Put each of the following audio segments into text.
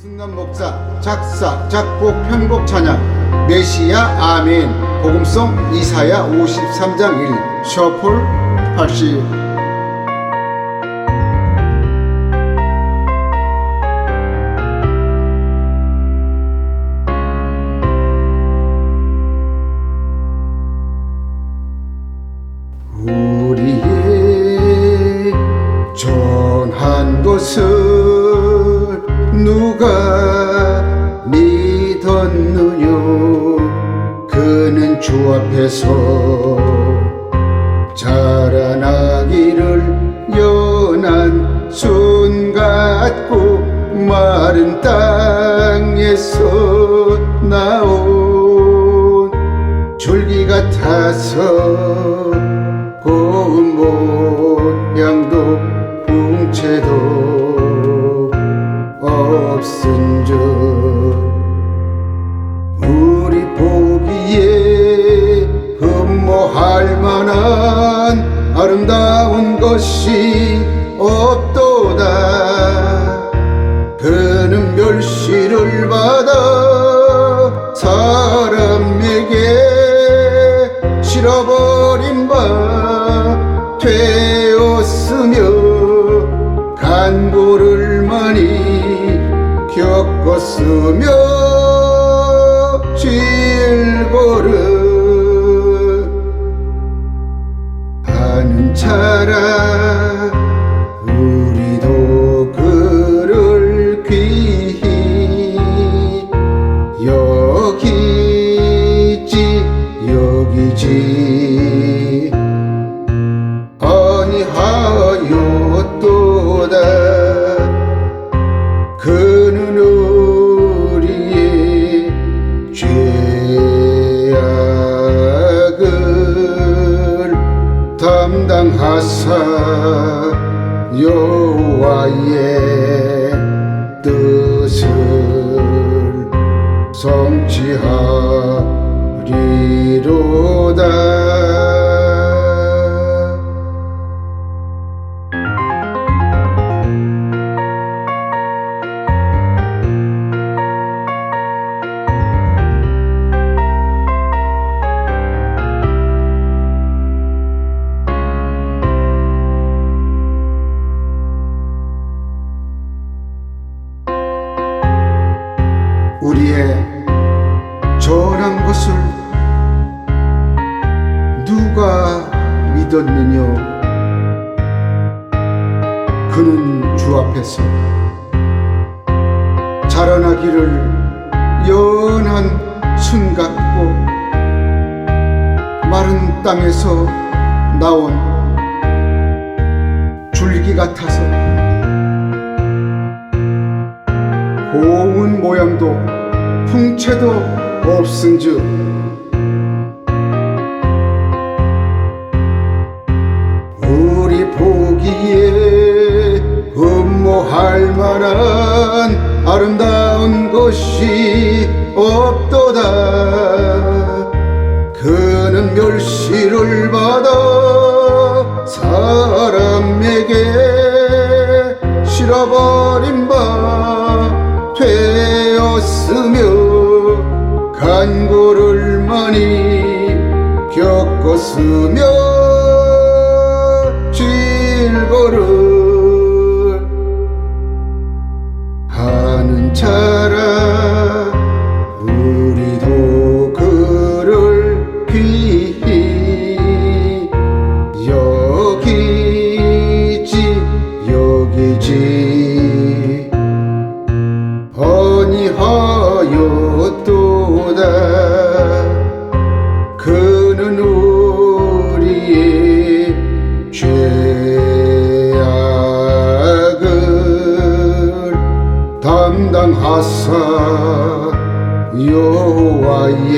순남 목사 작사 작곡 편곡 찬양. 메시아 아멘. 복음송 이사야 53장 1 셔폴 80 누가 믿었느냐 그는 주 앞에서 자라나기를 연한 순 같고 마른 땅에서 나온 줄기 같아서 고운 모양도 풍채도 없은즉 우리 보기에 흠모할 만한 아름다운 것이 없도다. 그는 멸시를 받아 사람에게 실어버린 바 되었으며 간고를 많이 겪었으며 질고를 하는 자라 하사 여호와의 뜻을 성취하 믿었느냐 그는 주 앞에서 자라나기를 연한 순 같고 마른 땅에서 나온 줄기 같아서 고운 모양도 풍채도 없은즉 되었으며 간고를 많이 겪었으며 질거를 하는 자 하사 여호와의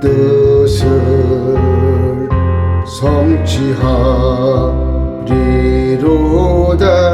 뜻을 성취하리로다